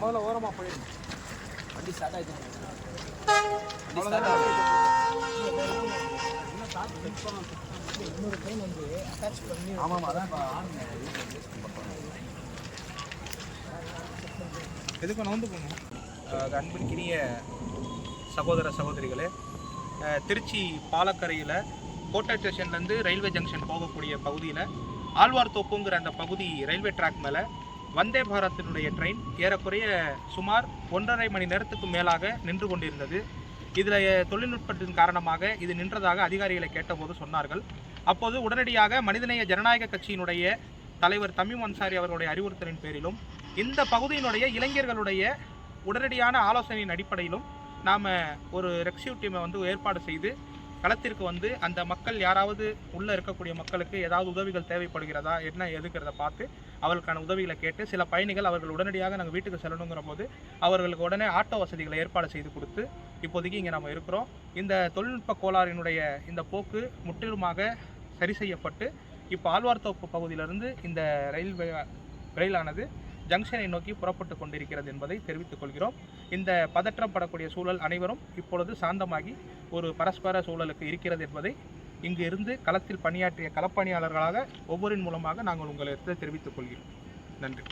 முதல்ல ஓரமாக போயிடுங்க வண்டி ஸ்டார்ட் ஆயிடுச்சு இன்னொரு ட்ரெயின் வந்து அட்டாச் பண்ணி ஆமாம் அதான் இப்போ எதுக்கு நவுந்து போங்க அஹ் அன்பிற்கினிய சகோதர சகோதரிகளே திருச்சி பாலக்கரையில் கோட்டை ஸ்டேஷன்லேருந்து ரயில்வே ஜங்ஷன் போகக்கூடிய பகுதியில் ஆழ்வார்தோப்புங்கிற அந்த பகுதி ரயில்வே ட்ராக் மேலே வந்தே பாரத்தினுடைய ட்ரெயின் ஏறக்குறைய சுமார் ஒன்றரை மணி நேரத்துக்கு மேலாக நின்று கொண்டிருந்தது. இதில் தொழில்நுட்பத்தின் காரணமாக இது நின்றதாக அதிகாரிகளை கேட்டபோது சொன்னார்கள். அப்போது உடனடியாக மனிதநேய ஜனநாயக கட்சியினுடைய தலைவர் தமிம் அன்சாரி அவர்களுடைய அறிவுறுத்தலின் பேரிலும் இந்த பகுதியினுடைய இளைஞர்களுடைய உடனடியான ஆலோசனையின் அடிப்படையிலும் நாம் ஒரு ரெக்சியூ டீமை வந்து ஏற்பாடு செய்து களத்திற்கு வந்து அந்த மக்கள் யாராவது உள்ளே இருக்கக்கூடிய மக்களுக்கு ஏதாவது உதவிகள் தேவைப்படுகிறதா என்ன எதுக்கிறத பார்த்து அவர்களுக்கான உதவிகளை கேட்டு சில பயணிகள் அவர்கள் உடனடியாக நாங்கள் வீட்டுக்கு செல்லணுங்கிற போது அவர்களுக்கு உடனே ஆட்டோ வசதிகளை ஏற்பாடு செய்து கொடுத்து இப்போதைக்கு இங்கே நம்ம இருக்கிறோம். இந்த தொழில்நுட்ப கோளாறினுடைய இந்த போக்கு முற்றிலுமாக சரி செய்யப்பட்டு இப்போ ஆழ்வார்த்தோப்பு பகுதியிலிருந்து இந்த ரயில்வே ரயிலானது ஜங்ஷனை நோக்கி புறப்பட்டு கொண்டிருக்கிறது என்பதை தெரிவித்துக் கொள்கிறோம். இந்த பதற்றப்படக்கூடிய சூழல் அனைவரும் இப்பொழுது சாந்தமாகி ஒரு பரஸ்பர சூழலுக்கு இருக்கிறது என்பதை இங்கு இருந்து களத்தில் பணியாற்றிய களப்பணியாளர்களாக ஒவ்வொரின் மூலமாக நாங்கள் உங்களுக்கு தெரிவித்துக் கொள்கிறோம். நன்றி.